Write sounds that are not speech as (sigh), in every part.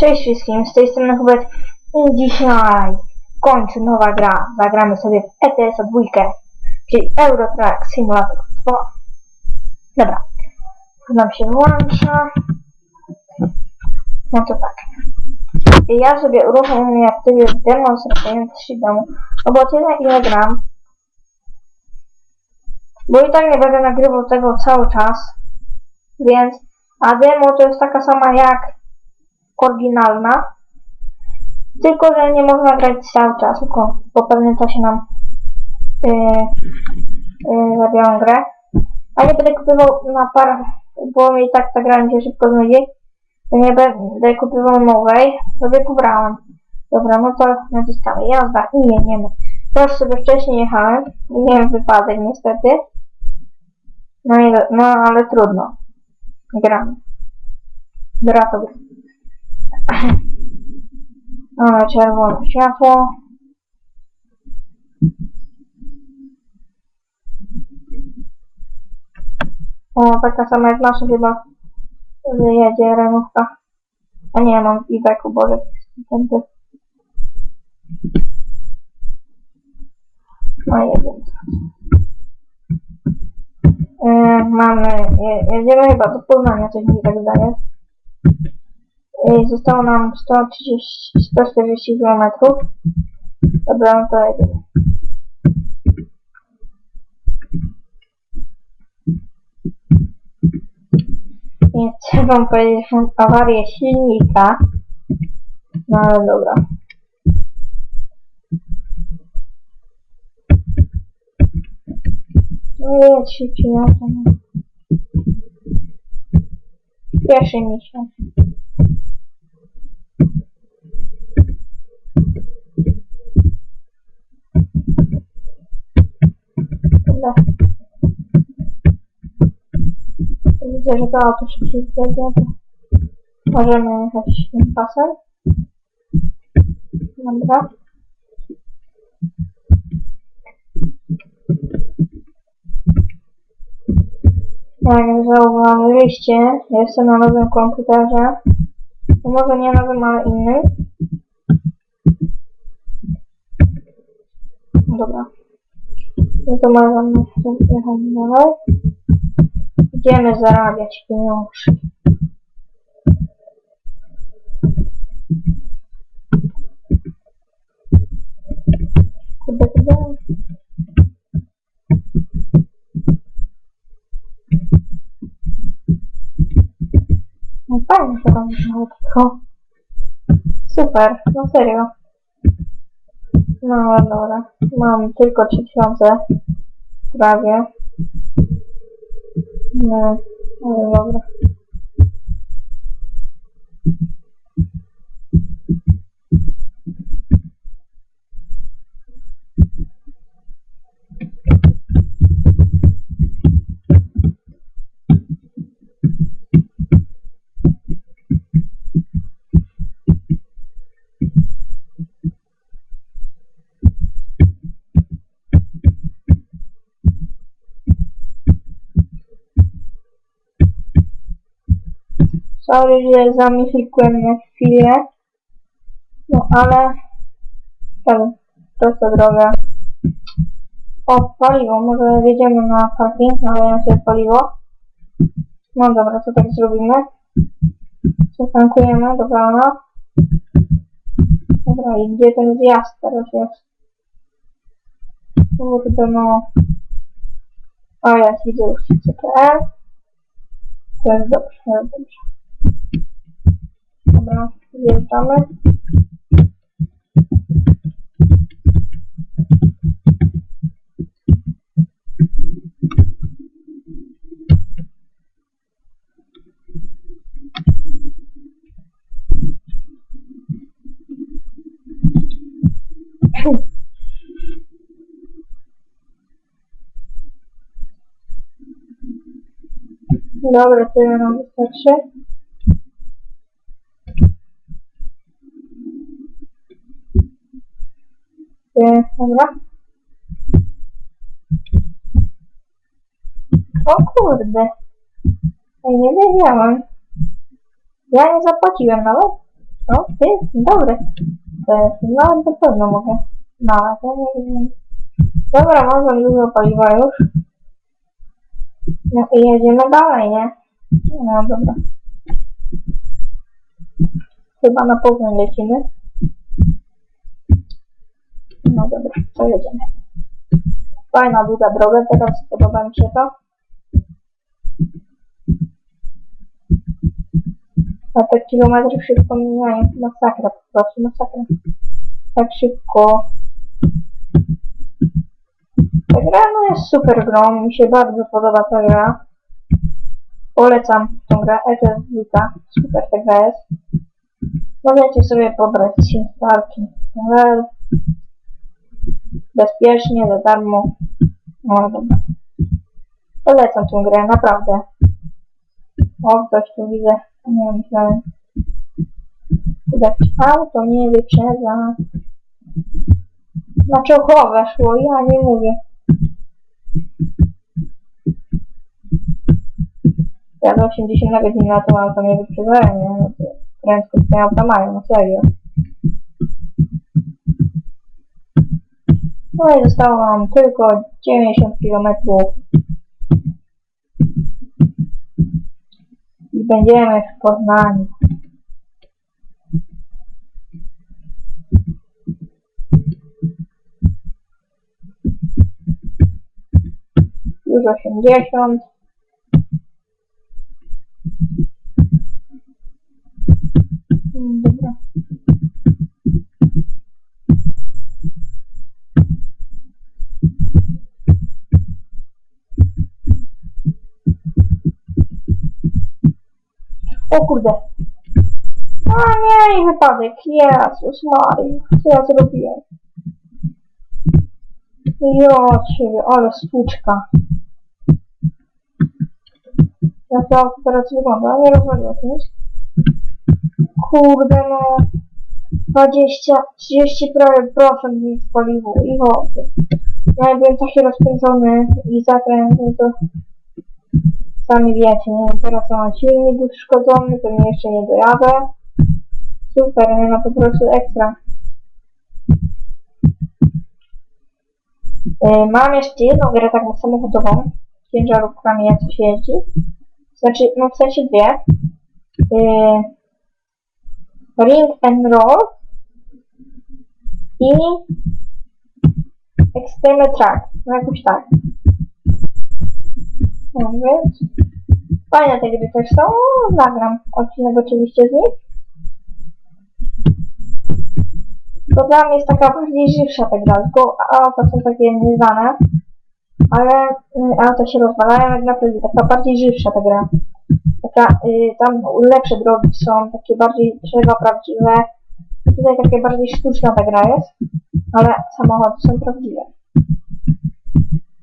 Cześć wszystkim, z tej strony Hubert i dzisiaj w końcu nowa gra. Zagramy sobie w ETS dwójkę, czyli Euro Truck Simulator 2. Dobra, nam się włącza. No to tak. Ja sobie uruchomię w trybie demonstracyjnym domu, no bo tyle ile gram. Bo i tak nie będę nagrywał tego cały czas. Więc, a demo to jest taka sama jak oryginalna. Tylko, że nie można grać cały czas, tylko po pewnym czasie nam yy, yy, zabiorą grę. A nie będę kupował na parę, bo mi tak ta gra się szybko znudzi. Nie będę kupował nowej, sobie pobrałem. Dobra, no to naciskamy jazda i jedziemy. To sobie wcześniej jechałem miałem wypadek niestety. No, no ale trudno. Gram. Gra to gra. (coughs) O, czerwone światło. O, taka sama jak nasza chyba. że Jedzie renówka. A nie, mam i beku, boże. Tędy. No jedziemy. Yy, mamy, je, jedziemy chyba do Poznania, coś mi tak zdaje. Yy, zostało nam 130, 140 km. Dobra, no to jedziemy. Więc chcę wam powiedzieć, awarię silnika. No ale dobra. Szybciej, ja to no. Cieszy mi. Dobra. Widzę, że to auto szybciej zjedzie, to możemy jechać tym pasem. Dobra. Jak zauważyliście, jestem na nowym komputerze. No może nie nowym, ale innym. Dobra. No to możemy jechać dalej. Idziemy zarabiać pieniążki. Kurde, kurde. No fajnie się tam tylko. Super, no serio. No dobra. Mam tylko 3000 prawie. No, ale dobra. Sorry, że zamilkłem na chwilę. No ale... Tam, prosta droga. O, paliwo. Może wjedziemy na parking, naleję sobie paliwo. No dobra, co tak zrobimy? Przetankujemy, dobra, no. Dobra, i gdzie ten zjazd teraz jest? Kurde, no. O, ja widzę już CPR. To jest dobrze, jest dobrze. Dobra, wjeżdżamy. Dobra, tyle nam wystarczy. E, Dobra. O kurde. Ej, nie wiedziałam. Ja nie zapłaciłem nawet. No, ty, dobry. To jest, nawet na pewno mogę. Nawet, ja nie wiem. Dobra, mam tam dużo paliwa już. No i jedziemy dalej, nie? No dobra. Chyba na Poznań lecimy. No dobra, to jedziemy. Fajna, długa droga, teraz podoba mi się to. A te kilometry szybko mijają, masakra, po prostu masakra. Tak szybko. Ta gra no jest super grą, mi się bardzo podoba ta gra. Polecam tą grę, ETS2, super ta gra jest. Możecie sobie pobrać starki. Ale bezpiecznie, za darmo. No dobra. Polecam tę grę, naprawdę. O, ktoś tu widzę. Nie myślałem. Jakieś auto mnie wyprzedza. Na czołowe szło, ja nie mówię. Ja do 80 na godzinę na to auto mnie wyprzedzają, nie? No prędkość te auta mają, no serio. No i zostało nam tylko 90 km. I będziemy w Poznaniu. Już 80. O kurde. A nie, i wypadek. Jezus Maria. Co ja zrobiłem? Jo, ciebie, ale stłuczka. Jak to auto teraz wygląda? Nie rozwaliło się nic. Kurde no. 20, 30 prawie procent mi spaliło i wody. No ja byłem taki rozpędzony i zakręt, no to sami wiecie, nie wiem, teraz mam silnik uszkodzony, to mnie jeszcze nie dojadę. Super, nie no po prostu ekstra. Yy, mam jeszcze jedną grę taką samochodową, ciężarówkami jak coś jeździ. Znaczy, no w sensie dwie. Yy, Ring and Roll i Extreme Track, no jakoś tak. No więc fajne te gry też są, nagram odcinek oczywiście z nich. To dla mnie jest taka bardziej żywsza ta gra, tylko auta są takie nieznane, ale y, auta się rozwalają, jak naprawdę taka bardziej żywsza ta gra. Taka, y, tam lepsze drogi są, takie bardziej drzewa prawdziwe. Tutaj takie bardziej sztuczna ta gra jest, ale samochody są prawdziwe.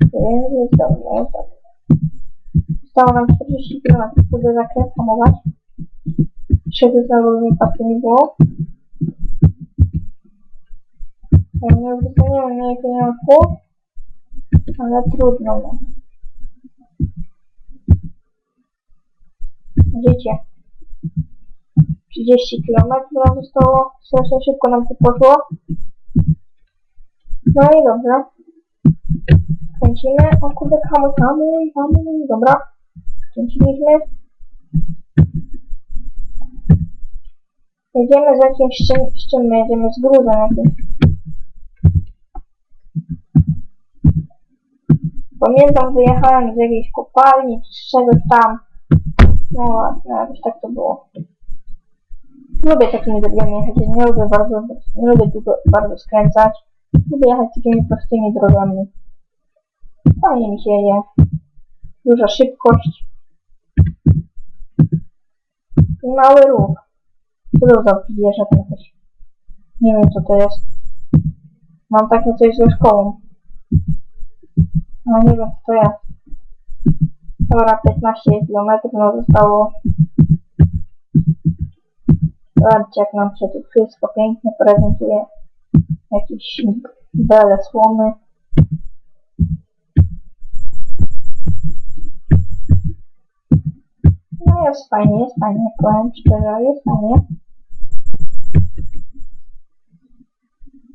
Więc jest dobrze, jest dobrze. Zostało nam 40 km, kurde zakręt hamować. Żeby znowu wypadku nie było. Nie dostaniemy mniej pieniążków, ale trudno. No. Życie. 30 km nam zostało. Strasznie szybko nam to poszło. No i dobrze. Kręcimy. O kurde, hamuj, hamuj, hamuj. Dobra. Kręciliśmy. Jedziemy z czym, z czym my jedziemy? Z gruzem jakimś. Pamiętam, wyjechałem z jakiejś kopalni, z czegoś tam. No właśnie, jakoś tak to było. Lubię takimi drogami jechać, nie lubię bardzo, nie lubię długo bardzo skręcać. Lubię jechać takimi prostymi drogami. Fajnie mi się je. Duża szybkość. I mały ruch. Co to za coś? Nie wiem co to jest. Mam takie coś ze szkołą. Ale nie wiem co to jest. Dobra, 15 km no zostało. Zobaczcie jak nam się tu wszystko pięknie prezentuje. Jakieś bele słomy. Jest fajnie, jest fajnie, powiem szczerze, jest fajnie.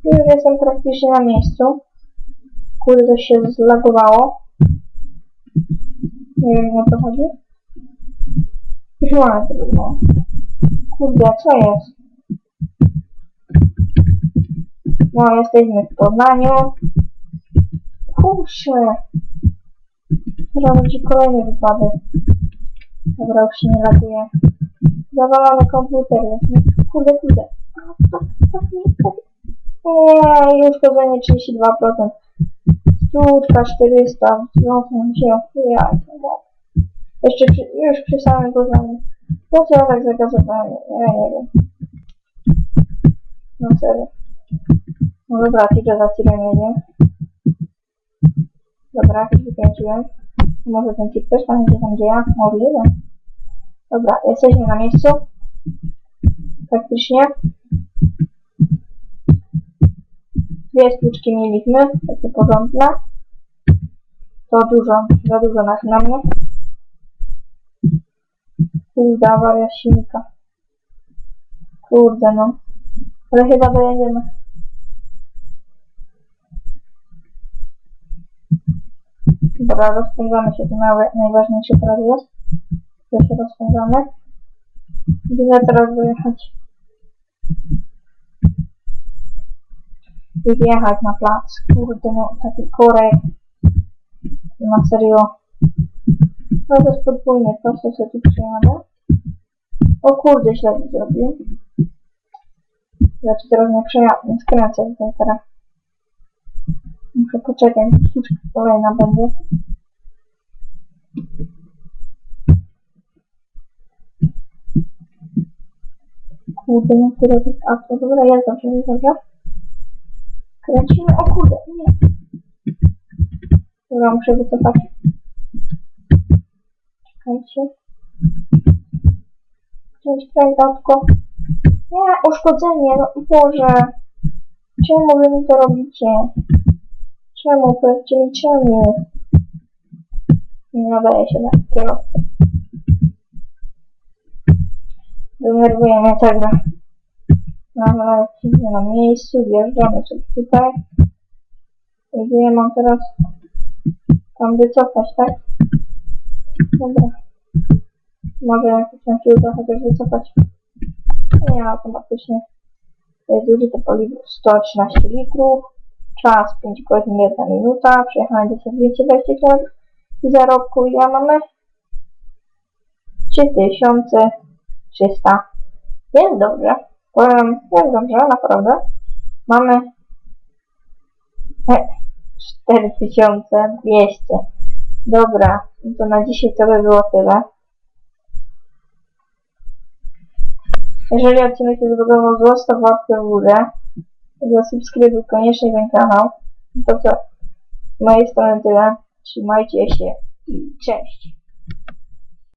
Już jestem praktycznie na miejscu. Kurde, coś się zlagowało. Nie wiem o co chodzi. Już mamy trudno. Kurde, co jest? No, jesteśmy w Poznaniu. Kurczę. Będzie kolejny wypadek. Dobra, już się nie laguje. Zawalony komputer jest. Kurde, kurde. A, tak, tak, tak. Nie, i uszkodzenie 32%. Sztuczka 400. Wzrosłem się. Ja. Jeszcze przy, już przy samym Poznaniu. Po co ja tak zagazowałem? Ja nie wiem. No serio. No dobra, tiga za tirem jedzie. Dobra, już wykręciłem. Może ten tip też tam gdzie tam gdzie ja? Możliwe. Dobra, jesteśmy na miejscu. Praktycznie. Dwie sztuczki mieliśmy, takie porządne. To dużo, za dużo na, na mnie. Kurde, awaria silnika. Kurde no. Ale chyba dojedziemy. Dobra, rozpędzamy się, to naj- najważniejsze teraz jest. Się rozpędzamy. Gdzie teraz dojechać? I wjechać na plac. Kurde, no taki korek. Na serio. No to jest podwójny, prosto sobie tu przyjadę. O kurde, źle to zrobiłem. Znaczy teraz nie przejadę, nie skręcę tutaj teraz. Muszę poczekać, sztuczka kolejna będzie. Kurde, no to robić auto. Dobra, jest dobrze, jest dobrze. Kręcimy, o kurde, nie. Dobra, muszę wycofać. Czekajcie. Kręć, kręć, autko. Nie, uszkodzenie, no Boże. Czemu wy mi to robicie? Czemu? Powiedzcie mi czemu? Nie nadaje się na kierowcę. Denerwuje mnie gra. Dobra, lecimy na miejscu, wjeżdżamy sobie tutaj. I gdzie mam teraz tam wycofać, tak? Dobra. Może jakoś tam się uda chociaż wycofać. Nie, automatycznie. Jest zużyte paliwo 113 litrów. Czas 5 godzin 1 minuta. Przejechałem 1220 km. I zarobku ja mamy 3300. Jest dobrze. Powiem, jest dobrze, naprawdę. Mamy e, 4200. Dobra, no to na dzisiaj to by było tyle. Jeżeli odcinek się zbudował, zostaw łapkę w górę. Zasubskrybuj koniecznie ten kanał. To co, z mojej strony tyle. Trzymajcie się i cześć.